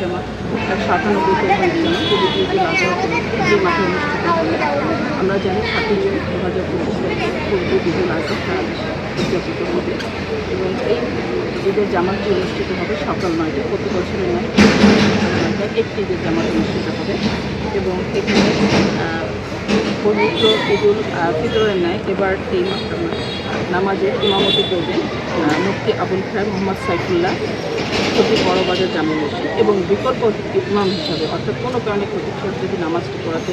জামাত তার সাতানব্বই জন্য যদি ঈদুল যে মাঠে অনুষ্ঠিত আমরা জানি সাতই জুন দু হাজার পঁচিশ তারিখে সারা উদযাপিত হবে। এবং এই ঈদের জামাতটি অনুষ্ঠিত হবে সকাল নয়টায় প্রতি বছরের নয় নয়টায় একটি ঈদের জামাত অনুষ্ঠিত হবে। এবং এখানে পবিত্র ঈদুল ফিতরের ন্যায় এবার এই নামাজের ইমামতি করবেন মুফতি আবুল খায়ের মোহাম্মদ সাইফুল্লাহ ক্ষতি বড়বাজার জামে মসজিদ এবং বিকল্প ইমাম হিসাবে, অর্থাৎ কোনো কারণে ক্ষতিক্ষত যদি নামাজটি পড়াতে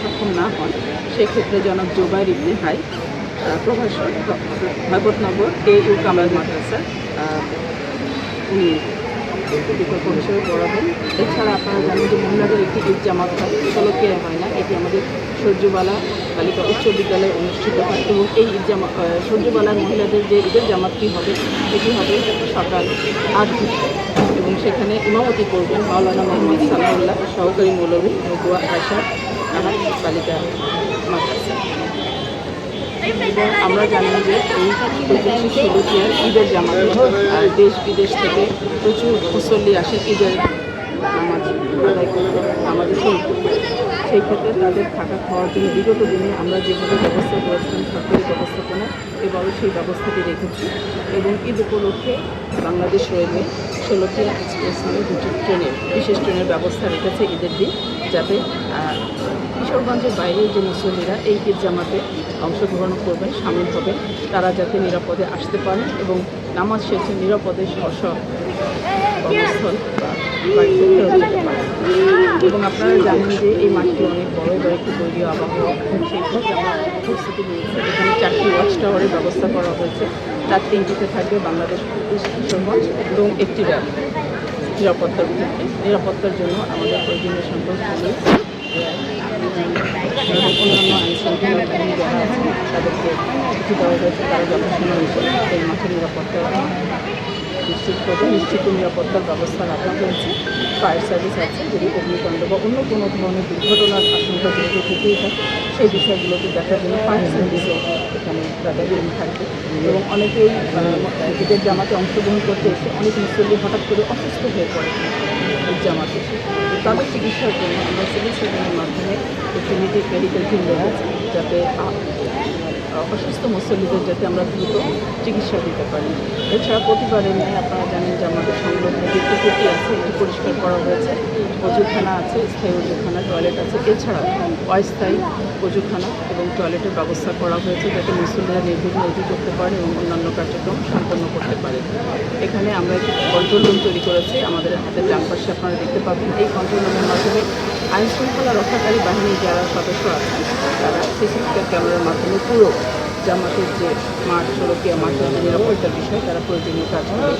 সক্ষম না হন, সেক্ষেত্রে জনক জোবাইর ইবনে হাই প্রভাষক ভাগবতনগর এ ইউ কামাল মাদ্রাসা উনি বিকল্প হিসেবে এছাড়া আপনারা জানেন যে মহিলাদের একটি ঈদ জামাত হয় ষোলোকে হয় না। এটি আমাদের সূর্যবালা বালিকা উচ্চ বিদ্যালয়ে অনুষ্ঠিত হয় এবং এই ঈদ জামা সূর্যবালার মহিলাদের যে ঈদের জামাতটি হবে এটি হবে সকাল আট এবং সেখানে ইমামতি করবেন মাওলানা মোহাম্মদ সালাউল্লাহ সহকারী মৌলভী নগুয়া আশা আহাদ বালিকা মাদ্রাসা। এবং আমরা জানি যে এই ঐতিহাসিক ষোলোটিয়ার ঈদের জামাতে দেশ বিদেশ থেকে প্রচুর মুসল্লি আসেন ঈদের নামাজ আদায় করতে আমাদের সেই ক্ষেত্রে তাদের থাকা খাওয়ার জন্য বিগত দিনে আমরা যেভাবে ব্যবস্থা করেছিলাম সরকারি ব্যবস্থাপনা, এবারও সেই ব্যবস্থাটি রেখেছি এবং ঈদ উপলক্ষে বাংলাদেশ রেলওয়ে ষোলোটিয়া এক্সপ্রেস নামে দুটি ট্রেনের, বিশেষ ট্রেনের ব্যবস্থা রেখেছে ঈদের দিন। যাতে কিশোরগঞ্জের বাইরের যে মুসল্লিরা এই ঈদ জামাতে অংশগ্রহণ করবেন, সামিল হবেন, তারা যাতে নিরাপদে আসতে পারেন এবং নামাজ শেষে নিরাপদে স্ব স্ব কর্মস্থল বা বাড়িতে ফেরত যেতে পারেন। এবং আপনারা জানেন যে এই মাঠটি অনেক বড়, এবার একটি দলীয় আবহাওয়া সেই ক্ষেত্রে আমরা এখানে চারটি ওয়াচ টাওয়ারের ব্যবস্থা করা হয়েছে। তার তিনটিতে থাকবে বাংলাদেশ কিশোরগঞ্জ এবং একটি র্যাব নিরাপত্তার নিরাপত্তার জন্য আমাদের প্রয়োজনীয় এবং অন্যান্য আইন শৃঙ্খলা বাহিনী তাদেরকে কিছু দেওয়া হয়েছে, তারা যথাসময় এসে সেই মাঠের নিরাপত্তা নিশ্চিত করবে, নিশ্চিত নিরাপত্তার ব্যবস্থা রাখা হয়েছে, ফায়ার সার্ভিস আছে, যদি অগ্নিকাণ্ড বা অন্য কোনো ধরনের দুর্ঘটনার আশঙ্কা যেহেতু থেকেই থাকে, সেই বিষয়গুলোকে দেখার জন্য ফায়ার সার্ভিসও এখানে দাদাগিরি থাকবে। এবং অনেকেই ঈদের জামাতে অংশগ্রহণ করতে এসে অনেক মুসল্লি হঠাৎ করে অসুস্থ হয়ে পড়ে। ঈদ জামাতে তাদের চিকিৎসার জন্য আমরা সিভিল সার্জনের মাধ্যমে একটি মেডিকেল টিম রেখেছি যাতে অসুস্থ মুসল্লিদের যাতে আমরা দ্রুত চিকিৎসা দিতে পারি। এছাড়া প্রতিবারের ন্যায় আপনারা জানেন যে আমাদের সংলগ্ন যে পুকুরটি আছে, এটি পরিষ্কার করা হয়েছে। অজুখানা আছে, স্থায়ী অজুখানা, টয়লেট আছে। এছাড়া অস্থায়ী অজুখানা এবং টয়লেটের ব্যবস্থা করা হয়েছে যাতে মুসল্লিরা নির্বিঘ্নে অজু করতে পারে এবং অন্যান্য কার্যক্রম সম্পন্ন করতে পারে। এখানে আমরা একটি কন্ট্রোল রুম তৈরি করেছি। আমাদের হাতের ডান পাশে আপনারা দেখতে পাবেন। এই কন্ট্রোল রুমের মাধ্যমে আইন শৃঙ্খলা রক্ষাকারী বাহিনীর যারা সদস্য আছেন, তারা সিসিটিভি ক্যামেরার মাধ্যমে পুরো জামাতের যে মাঠ সড়কিয়া মাঠের নিরাপত্তার বিষয়ে তারা প্রয়োজনীয় কাজ করবে।